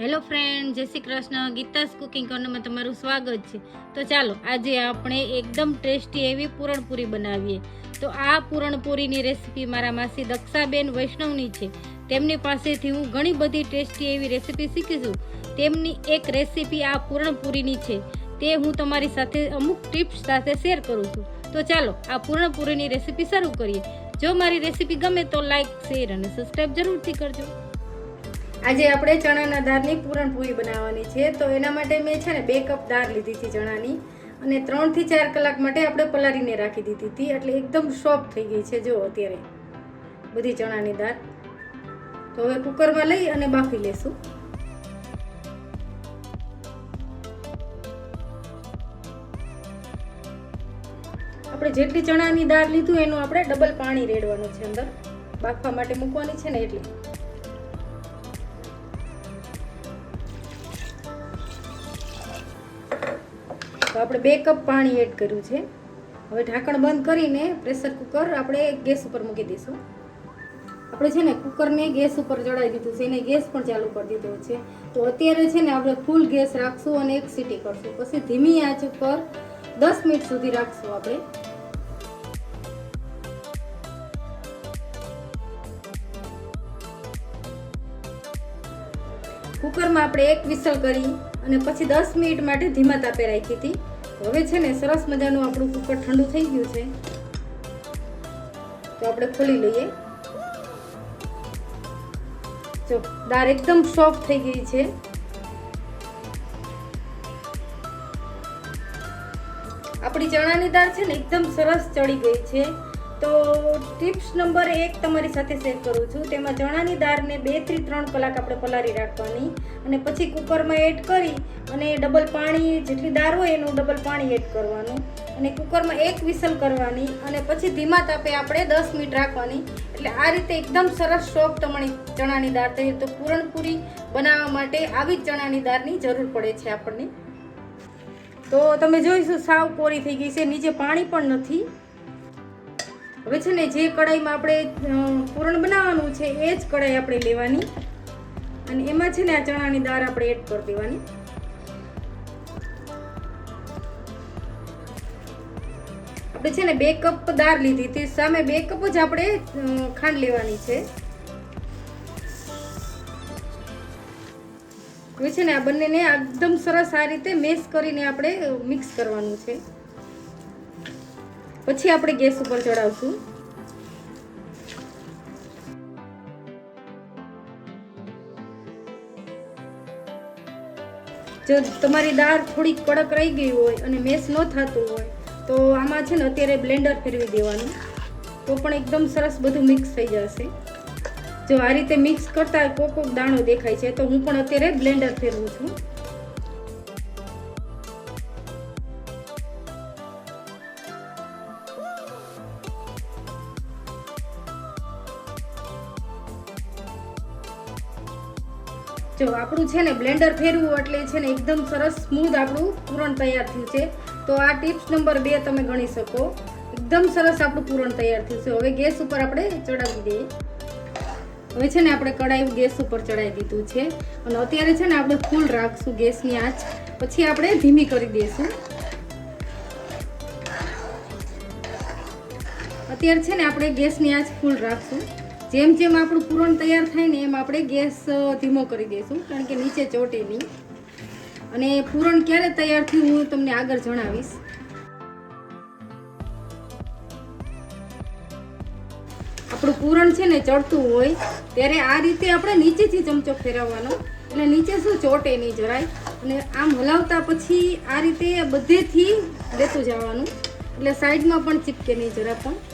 Hello friend, Jai Shri Krishna. Geeta's cooking કોર્નરમાં તમારું સ્વાગત છે. તો ચાલો, આજે આપણે એકદમ ટેસ્ટી એવી પૂરણપૂરી બનાવીએ. તો આ પૂરણપૂરીની રેસીપી મારા માસી દક્ષાબેન વૈષ્ણવની છે. તેમની પાસેથી હું ઘણી બધી ટેસ્ટી એવી રેસીપી શીખીશું. તેમની એક રેસીપી આ પૂરણપૂરીની છે. તે હું તમારી સાથે અમુક ટિપ્સ સાથે શેર કરું છું. તો ચાલો, આ પૂરણપૂરીની રેસીપી શરૂ કરીએ. જો મારી રેસીપી ગમે તો લાઈક, શેર અને સબસ્ક્રાઈબ જરૂરથી કરજો. આજે આપણે ચણાના દાળની પૂરણપૂરી બનાવવાની છે. તો એના માટે મેં છે ને બે કપ દાળ લીધી હતી ચણાની. અને ત્રણથી ચાર કલાક માટે આપણે પલાળીને રાખી દીધી હતી. એટલે એકદમ સોફ્ટ થઈ ગઈ છે. જો અત્યારે બધી ચણાની દાળ. તો હવે કુકરમાં લઈ અને બાફી લેશું. આપણે જેટલી ચણાની દાળ લીધું એનું આપણે ડબલ પાણી રેડવાનું છે અંદર. બાફવા માટે મૂકવાની છે ને એટલી. તો આપણે બે કપ પાણી એડ કર્યું છે. હવે ઢાંકણ બંધ કરીને પ્રેશર કુકર આપણે ગેસ ઉપર મૂકી દઈશું. આપણે છે ને કુકરને ગેસ ઉપર ચડાવી દીધું છે. એને ગેસ પણ ચાલુ કરી દીધો છે. તો અત્યારે છે ને આપણે ફૂલ ગેસ રાખશું અને એક સીટી કરશું. પછી ધીમી આંચ ઉપર દસ મિનિટ સુધી રાખશું આપણે. કુકરમાં આપણે એક વિસલ કરી અને પછી દસ મિનિટ માટે ધીમા તાપે રાખી હતી. હવે છે ને સરસ મજાનું આપણું કુકર ઠંડુ થઈ ગયું છે. તો આપણે ખોલી લઈએ. જો, દાળ એકદમ સોફ્ટ થઈ ગઈ છે. આપણી ચણાની દાળ છે ને એકદમ સરસ ચડી ગઈ છે. તો ટિપ્સ નંબર એક તમારી સાથે શેર કરું છું. તેમાં ચણાની દાળને બેથી ત્રણ કલાક આપણે પલાળી રાખવાની અને પછી કુકરમાં એડ કરી અને ડબલ પાણી જેટલી દાળ હોય એનું ડબલ પાણી એડ કરવાનું અને કુકરમાં એક વિસલ કરવાની અને પછી ધીમા તાપે આપણે દસ મિનિટ રાખવાની. એટલે આ રીતે એકદમ સરસ સોફ્ટ તમારી ચણાની દાળ થઈ તો પૂરણપૂરી બનાવવા માટે આવી જ ચણાની દાળની જરૂર પડે છે આપણને. તો તમે જોઈશું સાવ કોરી થઈ ગઈ છે. નીચે પાણી પણ નથી. હવે છે ને જે કઢાઈમાં આપણે પૂરણ બનાવવાનું છે, એ જ કઢાઈ આપણે લેવાની. અને એમાં છે ને આ ચણાની દાળ આપણે એડ કરી દેવાની. આપણે છે ને બે કપ દાળ લીધી હતી. સામે બે કપ જ આપણે ખાંડ લેવાની છે. હવે છે ને આ બંનેને એકદમ સરસ આ રીતે મેશ કરીને આપણે મિક્સ કરવાનું છે. પછી આપણે ગેસ ઉપર ચડાવશું. જો તમારી દાળ થોડીક કડક રહી ગઈ હોય અને મેસ ન થતું હોય, તો આમાં છે ને અત્યારે બ્લેન્ડર ફેરવી દેવાનું. તો પણ એકદમ સરસ બધું મિક્સ થઈ જશે. જો આ રીતે મિક્સ કરતા કોક કોક દાણો દેખાય છે, તો હું પણ અત્યારે બ્લેન્ડર ફેરવું છું. આપણું છે ને બ્લેન્ડર ફેરવું એટલે છે ને એકદમ સરસ સ્મૂધ આપણું પૂરણ તૈયાર થયું છે. તો આ ટિપ્સ નંબર બે તમે ગણી શકો. એકદમ સરસ આપણું પૂરણ તૈયાર થયું છે. હવે ગેસ ઉપર આપણે ચડાવી દઈએ. હવે છે ને આપણે કઢાઈ ગેસ ઉપર ચડાવી દીધું છે. અને અત્યારે છે ને આપણે ફૂલ રાખશું ગેસની આંચ. પછી આપણે ધીમી કરી દઈશું. અત્યારે છે ને આપણે ગેસની આંચ ફૂલ રાખશું. જેમ જેમ આપણું પૂરણ તૈયાર થાય ને એમ આપણે ગેસ ધીમો કરી દઈશું, કારણ કે નીચે ચોટે નહીં. અને પૂરણ ક્યારે તૈયાર થયું હું તમને આગળ જણાવીશ. આપણું પૂરણ છે ને ચડતું હોય, ત્યારે આ રીતે આપણે નીચેથી ચમચો ફેરવવાનો. એટલે નીચે શું ચોટે નહીં જરાય. અને આમ હલાવતા પછી આ રીતે બધેથી લેતું જવાનું. એટલે સાઈડમાં પણ ચીપકે નહીં જરા પણ.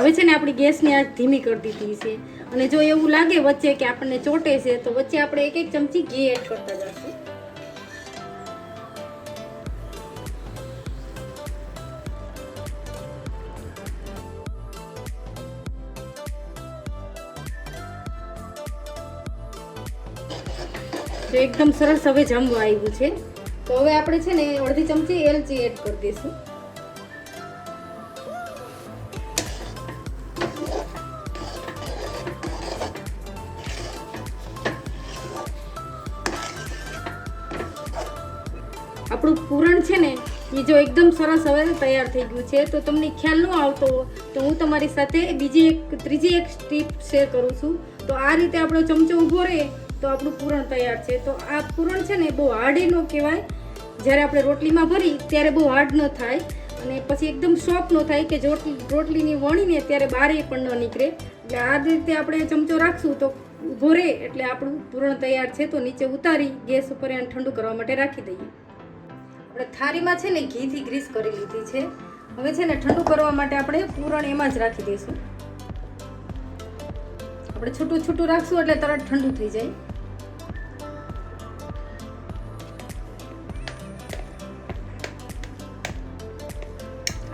હવે છે ને આપણી ગેસની આંચ ધીમી કરી દીધી છે. અને જો એવું લાગે વચ્ચે કે આપણને ચોટે છે, તો વચ્ચે આપણે એક એક ચમચી ઘી એડ કરતા જશું. તો એકદમ સરસ હવે જમવા આવ્યું છે. તો હવે આપણે છે ને અડધી ચમચી એલચી એડ કરી દઈશું. પૂરણ છે ને એ જો એકદમ સરસ હવે તૈયાર થઈ ગયું છે, તો તમને ખ્યાલ ન આવતો તો હું તમારી સાથે બીજી એક, ત્રીજી એક ટીપ શેર કરું છું. તો આ રીતે આપણો ચમચો ઊભો રહે, તો આપણું પૂરણ તૈયાર છે. તો આ પૂરણ છે ને બહુ હાર્ડ ન કહેવાય. જ્યારે આપણે રોટલીમાં ભરી, ત્યારે બહુ હાર્ડ ન થાય. અને પછી એકદમ સોફ્ટ ન થાય કે રોટલીની વણીને ત્યારે બારે પણ ન નીકળે. એટલે આ રીતે આપણે ચમચો રાખશું તો ઊભો રહે, એટલે આપણું પૂરણ તૈયાર છે. તો નીચે ઉતારી, ગેસ ઉપર એને ઠંડુ કરવા માટે રાખી દઈએ. આપણે થાળીમાં છે ને ઘીથી ગ્રીસ કરી લીધી છે. હવે છે ને ઠંડુ કરવા માટે આપણે પૂરણ એમાં જ રાખી દઈશું. આપણે છૂટું છૂટું રાખશું એટલે તરત ઠંડુ થઈ જાય.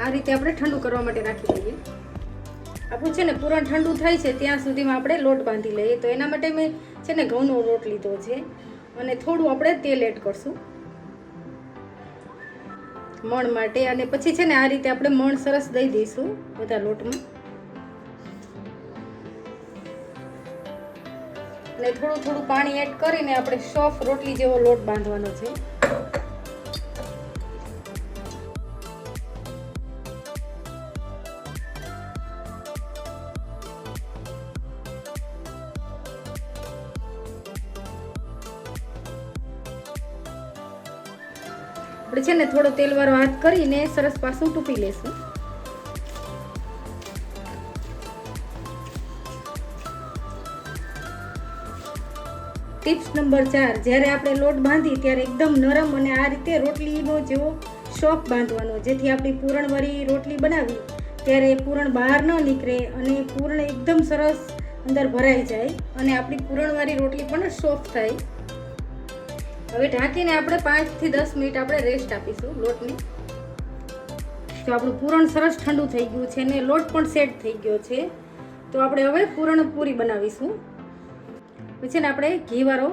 આ રીતે આપણે ઠંડુ કરવા માટે રાખી દઈએ. આપણું છે ને પૂરણ ઠંડુ થાય છે ત્યાં સુધીમાં આપણે લોટ બાંધી લઈએ. તો એના માટે મેં છે ને ઘઉંનો લોટ લીધો છે. અને થોડું આપણે તેલ એડ કરશું. મણ માટે અને પછી છે ને આ રીતે આપણે મણ સરસ દઈ દઈશું બધા લોટમાં. અને થોડું થોડું પાણી એડ કરીને આપણે સોફ્ટ રોટલી જેવો લોટ બાંધવાનો છે. આપણે છે ને થોડો તેલવાળો હાથ કરીને સરસ પાછું ટૂપી લેશું. ટિપ્સ નંબર ચાર, જ્યારે આપણે લોટ બાંધી ત્યારે એકદમ નરમ અને આ રીતે રોટલીનો જેવો શોખ બાંધવાનો, જેથી આપણી પૂરણવાળી રોટલી બનાવી, ત્યારે પૂરણ બહાર ન નીકળે અને પૂરણ એકદમ સરસ અંદર ભરાઈ જાય અને આપણી પૂરણવાળી રોટલી પણ સોફ્ટ થાય. હવે ઢાંકીને આપણે પાંચથી દસ મિનિટ આપણે રેસ્ટ આપીશું લોટની. તો આપણું પૂરણ સરસ ઠંડુ થઈ ગયું છે ને લોટ પણ સેટ થઈ ગયો છે, તો આપણે હવે પૂરણ પૂરી બનાવીશું. પછી ને આપણે ઘીવાળો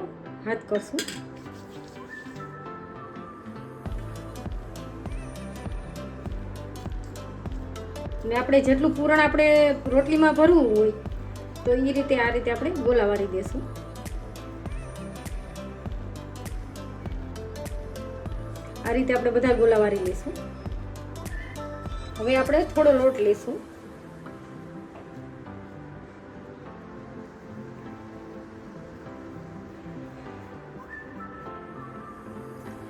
હાથ કરશું. ને આપણે જેટલું પૂરણ આપણે રોટલીમાં ભરવું હોય, તો એ રીતે આ રીતે આપણે ગોલા વાળી દેશું. આ રીતે આપણે બધા ગોલા વાળી લઈશું. હવે આપણે થોડો લોટ લઈશું.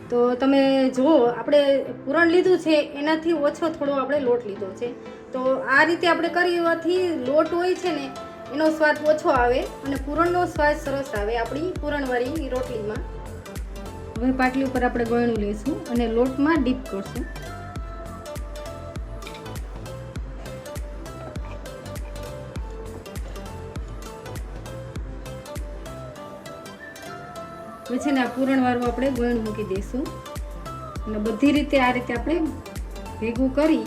તો તમે જુઓ, આપણે પૂરણ લીધું છે, એનાથી ઓછો થોડો આપણે લોટ લીધો છે. તો આ રીતે આપણે કરવાથી લોટ હોય છે ને, એનો સ્વાદ ઓછો આવે અને પૂરણનો સ્વાદ સરસ આવે આપણી પૂરણવાળી રોટલીમાં. હવે પાટલી ઉપર આપણે ગળણું લઈશું અને લોટમાં ડીપ કરશું. પછી ને આ પૂરણવાળું આપણે ગળણ મૂકી દઈશું. અને બધી રીતે આ રીતે આપણે ભેગું કરી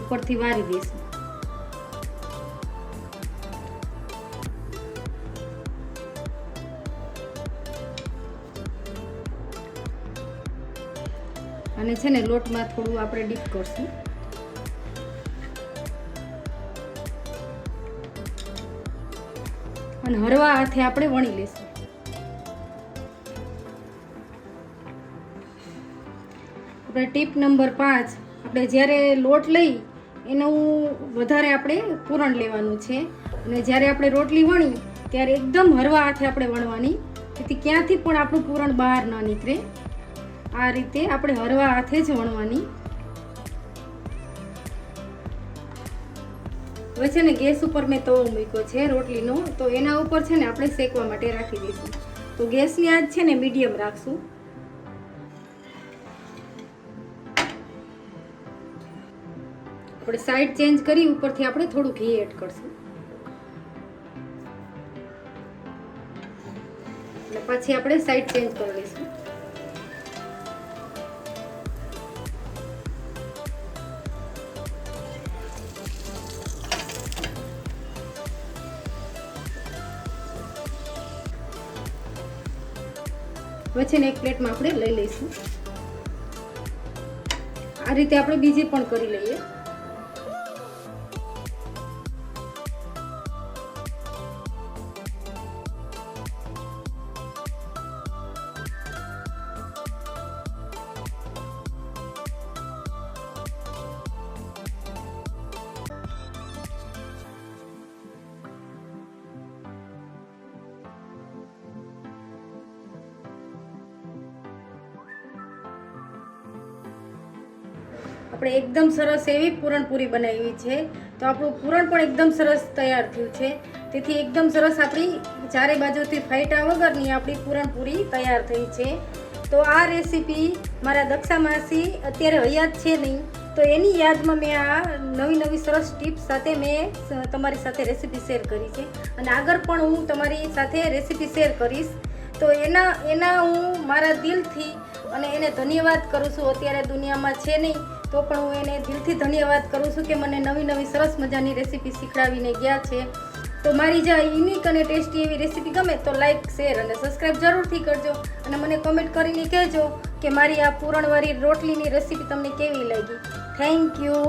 ઉપરથી વારી દઈશું. અને છે ને લોટમાં થોડું આપણે ડીપ કરશું. અને હળવા હાથે આપણે વણી લઈશું. આપણે ટીપ નંબર પાંચ, આપણે જ્યારે લોટ લઈ, એનું વધારે આપણે પૂરણ લેવાનું છે. અને જ્યારે આપણે રોટલી વણી, ત્યારે એકદમ હરવા હાથે આપણે વણવાની. જેથી ક્યાંથી પણ આપણું પૂરણ બહાર ન નીકળે. આ રીતે આપણે હરવા હાથે જ વણવાની. હવે છે ને ગેસ ઉપર મેં તવો મૂક્યો છે, રોટલીનો. તો એના ઉપર છે ને આપણે શેકવા માટે રાખી દઈશું. તો ગેસની આજ છે ને મીડિયમ રાખશું. આપણે સાઈડ ચેન્જ કરી ઉપરથી આપણે થોડું ઘી એડ કરશું. એટલે પછી આપણે સાઈડ ચેન્જ કરી લઈશું. હવે છે ને એક પ્લેટમાં આપણે લઈ લઈશું. આ રીતે આપણે બીજી પણ કરી લઈએ. આપણે એકદમ સરસ એવી પૂરણપૂરી બનાવી છે. તો આપણું પૂરણ પણ એકદમ સરસ તૈયાર થયું છે. તેથી એકદમ સરસ આપણી ચારે બાજુથી ફાઈટા વગરની આપણી પૂરણપૂરી તૈયાર થઈ છે. તો આ રેસીપી મારા દક્ષા માસી અત્યારે હયાત છે નહીં. તો એની યાદમાં મેં આ નવી નવી સરસ ટિપ્સ સાથે મેં તમારી સાથે રેસીપી શેર કરી છે. અને આગળ પણ હું તમારી સાથે રેસીપી શેર કરીશ. તો એના એના હું મારા દિલથી અને એને ધન્યવાદ કરું છું. અત્યારે દુનિયામાં છે નહીં. તો પણ હું એને દિલથી ધન્યવાદ કરું છું કે મને નવી નવી સરસ મજાની રેસીપી શીખડાવીને ગયા છે. તો મારી જે યુનિક અને ટેસ્ટી એવી રેસીપી ગમે તો લાઈક શેર અને સબસ્ક્રાઈબ જરૂરથી કરજો અને મને કોમેન્ટ કરીને કહેજો કે મારી આ પૂરણવાળી રોટલીની રેસીપી તમને કેવી લાગી. Thank you